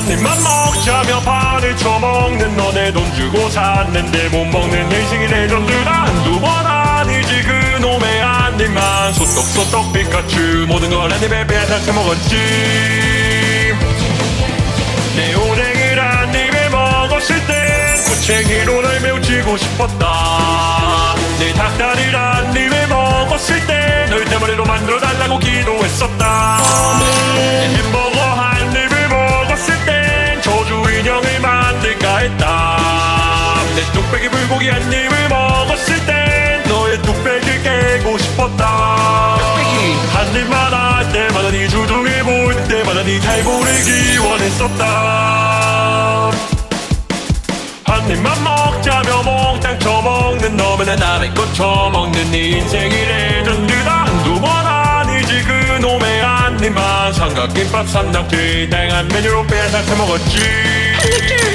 한 입만 먹자며 판을 쳐먹는 너네 돈 주고 샀는데 못 먹는 회식이 레전드다. 한두 번 아니지 그놈의 한 입만. 소떡소떡 피카츄 모든 걸 한 입에 빼앗아 먹었지. 내 오뎅을 한 입에 먹었을 땐 고챙이로 널 메우치고 싶었다. 내 닭다리를 한 입에 먹었을 땐널 대머리로 만들어 달라고 기도했었다 내 뚝배기 불고기 한 입을 먹었을 땐 너의 뚝배기를 깨고 싶었다. 한 입만 할 때마다 네 주둥이 볼 때마다 네 탈모를 기원했었다. 한 입만 먹자며 몽땅 쳐먹는 너면 남의 것 쳐먹는 네 인생이 레전드다. 한두 번 아니지 그놈의 한 입만 삼각김밥 삼각대 다양한 메뉴로 빼앗아 먹었지